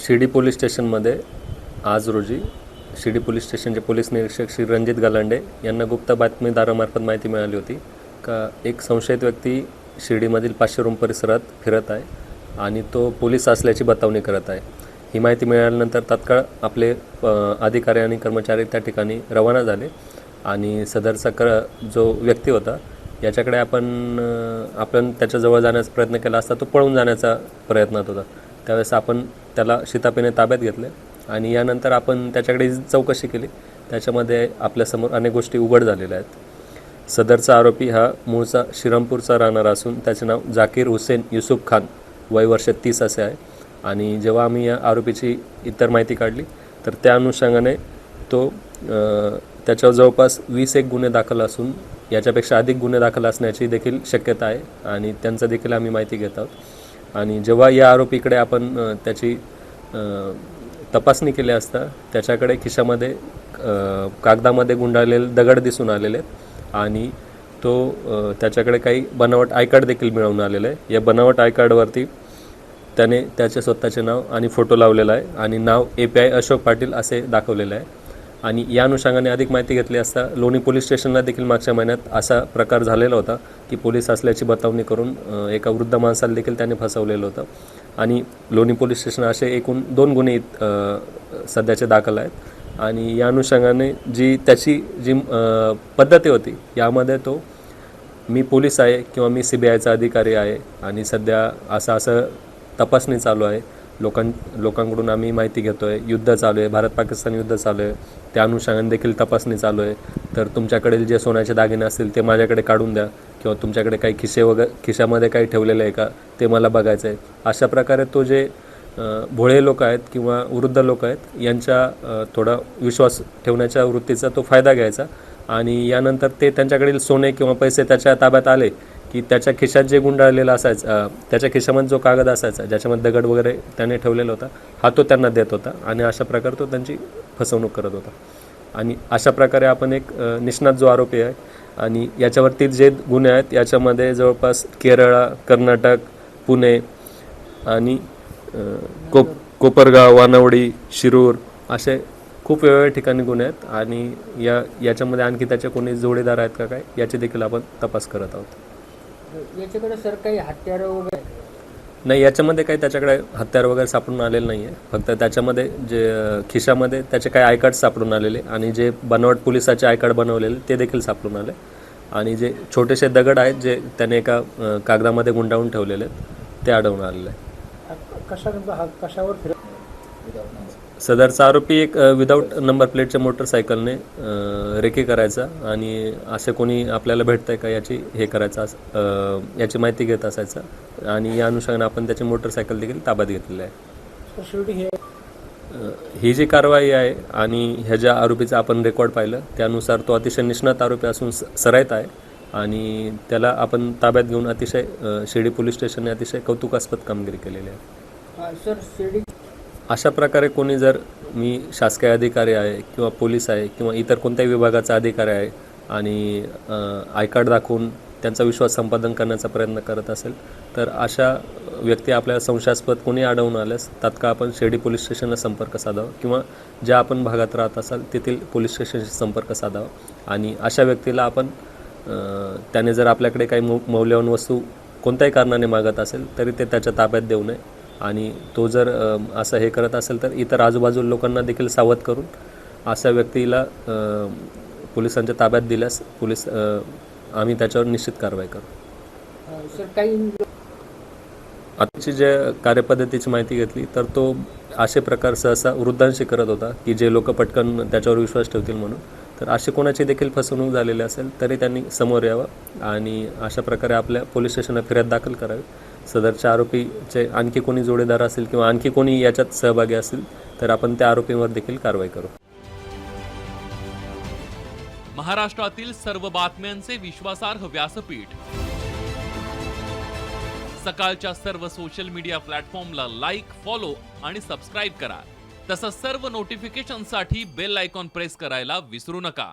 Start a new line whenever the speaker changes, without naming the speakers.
Shirdi police स्टेशनमध्ये आज रोजी शिर्डी पोलीस स्टेशनचे पोलीस निरीक्षक श्री रणजित गालांडे यांना गुप्त बातमीदारामार्फत माहिती मिळाली होती. का एक संशयित व्यक्ती शिर्डीमधील पाचशे रूम परिसरात फिरत आहे आणि तो पोलीस असल्याची बतावणी करत आहे. ही माहिती मिळाल्यानंतर तात्काळ आपले अधिकारी आणि कर्मचारी त्या ठिकाणी रवाना झाले आणि सदरचा क जो व्यक्ती होता याच्याकडे आपण आपण त्याच्याजवळ जाण्याचा प्रयत्न केला असता तो पळून जाण्याचा प्रयत्नात होता. त्यावेळेस आपण त्याला शितापीने ताब्यात घेतले आणि यानंतर आपण त्याच्याकडे चौकशी केली. त्याच्यामध्ये आपल्यासमोर अनेक गोष्टी उघड झालेल्या आहेत. सदरचा आरोपी हा मूळचा श्रीरामपूरचा राहणारा असून त्याचे नाव जाकीर हुसेन युसुफ खान. वय वर्ष तीस असे आहे. आणि जेव्हा आम्ही या आरोपीची इतर माहिती काढली तर त्या अनुषंगाने तो त्याच्यावर जवळपास वीस एक गुन्हे दाखल असून याच्यापेक्षा अधिक गुन्हे दाखल असण्याची देखील शक्यता आहे आणि त्यांचं देखील आम्ही माहिती घेत आहोत. आणि जेव्हा या आरोपीकडे आपण त्याची तपासणी केली असता त्याच्याकडे खिशामध्ये कागदामध्ये गुंडाळलेले दगड दिसून आलेले आणि तो त्याच्याकडे काही बनावट आय कार्ड देखील मिळवून आलेलं आहे. या बनावट आय कार्डवरती त्याने त्याचे स्वतःचे नाव आणि फोटो लावलेला आहे आणि नाव A P I Ashok Patil असे दाखवलेले आहे. आणि या अनुषंगाने अधिक माहिती घेतली असता लोणी पोलीस स्टेशनला देखील मागच्या महिन्यात असा प्रकार झालेला होता की पोलीस असल्याची बतावणी करून एका वृद्ध माणसाला देखील त्याने फसवलेलं होतं. आणि लोणी पोलीस स्टेशन असे एकूण दोन गुन्हे सध्याचे दाखल आहेत. आणि या अनुषंगाने जी त्याची जी पद्धती होती यामध्ये तो मी पोलीस आहे किंवा मी सी बी आयचा अधिकारी आहे आणि सध्या असं असं तपासणी चालू आहे. लोकां लोकांकडून आम्ही माहिती घेतो आहे युद्ध चालू आहे. भारत पाकिस्तान युद्ध चालू आहे. त्या अनुषंगाने देखील तपासणी चालू आहे. तर तुमच्याकडील जे सोन्याचे दागिने असतील ते माझ्याकडे काढून द्या. किंवा तुमच्याकडे काही खिसे वगैरे खिशामध्ये काही ठेवलेलं आहे का ते मला बघायचं आहे. अशा प्रकारे तो जे भोळे लोक आहेत किंवा वृद्ध लोक आहेत यांच्या थोडा विश्वास ठेवण्याच्या वृत्तीचा तो फायदा घ्यायचा. आणि यानंतर ते त्यांच्याकडील सोने किंवा पैसे त्याच्या ताब्यात आले की त्याच्या खिशात जे गुंडाळलेलं असायचं त्याच्या खिशामध्ये जो कागद असायचा ज्याच्यामध्ये दगड वगैरे त्याने ठेवलेला होता हा तो त्यांना देत होता आणि अशा प्रकारे तो त्यांची फसवणूक करत होता. आणि अशा प्रकारे आपण एक निष्णात जो आरोपी आहे आणि याच्यावरती जे गुन्हे आहेत याच्यामध्ये जवळपास केरळ कर्नाटक पुणे आणि कोप कोपरगाव वानवडी शिरूर असे खूप वेगवेगळ्या ठिकाणी गुन्हे आहेत आणि या याच्यामध्ये आणखी त्याचे कोणी जोडीदार आहेत का काय याचे देखील आपण तपास करत आहोत.
याच्याकडे सर काही हत्यारं वगैरे
नाही याच्यामध्ये काही त्याच्याकडे हत्यार वगैरे सापडून आलेलं नाही आहे फक्त त्याच्यामध्ये जे खिशामध्ये त्याचे काही आय कार्ड सापडून आलेले आणि जे बनावट पोलिसाचे आय कार्ड बनवलेले ते देखील सापडून आले. आणि जे छोटेसे दगड आहेत जे त्याने एका कागदामध्ये गुंडाळून ठेवलेले आहेत ते आढळून आलेले आहे
कशा कशावर फिरत
सदरचा आरोपी एक विदाऊट नंबर प्लेटच्या मोटरसायकलने रेकी करायचा आणि असे कोणी आपल्याला भेटतंय का याची हे करायचं अस- याची माहिती घेत असायचं आणि या अनुषंगाने आपण त्याची मोटरसायकल देखील ताब्यात घेतलेली आहे.
हे
जी कारवाई आहे आणि ह्या ज्या आरोपीचं आपण रेकॉर्ड पाहिलं त्यानुसार तो अतिशय निष्णात आरोपी असून स- सराईत आहे आणि त्याला आपण ताब्यात घेऊन अतिशय शिर्डी पोलीस स्टेशनने अतिशय कौतुकास्पद कामगिरी केलेली आहे.
सर शिर्डी
अशा प्रकारे कोणी जर मी शासकीय अधिकारी आहे किंवा पोलीस आहे किंवा इतर कोणत्याही विभागाचा अधिकारी आहे आणि आय कार्ड दाखवून त्यांचा विश्वास संपादन करण्याचा प्रयत्न करत असेल तर अशा व्यक्ती आपल्याला संशयास्पद कोणी अडवून आल्यास तात्काळ आपण शिर्डी पोलीस स्टेशनला संपर्क साधावा किंवा ज्या आपण भागात राहत असाल तेथील पोलीस स्टेशनशी संपर्क साधावा. आणि अशा व्यक्तीला आपण त्याने जर आपल्याकडे काही मौ मौल्यवान वस्तू कोणत्याही कारणाने मागत असेल तरी ते त्याच्या ताब्यात देऊ नये. आणि तो जर असं हे करत असेल तर इतर आजूबाजूला लोकांना देखील सावध करून अशा व्यक्तीला पोलिसांच्या ताब्यात दिल्यास पोलीस आम्ही त्याच्यावर निश्चित कारवाई करू.
सर काही
आताची जे कार्यपद्धतीची माहिती घेतली तर तो असे प्रकार सहसा वृद्धांशी करत होता की जे लोक पटकन त्याच्यावर विश्वास ठेवतील म्हणून. तर अशी कोणाची देखील फसवणूक झालेली असेल तरी त्यांनी समोर यावं आणि अशा प्रकारे आपल्या पोलीस स्टेशनला फिर्याद दाखल करावी. सदरच्या आरोपीचे आणखी कोणी जोडीदार असेल किंवा आणखी कोणी याच्यात सहभागी असेल तर आपण त्या आरोपींवर देखील कारवाई करू.
महाराष्ट्रातील सर्व बातम्यांचे विश्वासार्ह व्यासपीठ. सकाळच्या सर्व सोशल मीडिया प्लॅटफॉर्मला लाईक फॉलो आणि सबस्क्राईब करा. तसंच सर्व नोटिफिकेशनसाठी बेल आयकॉन प्रेस करायला विसरू नका.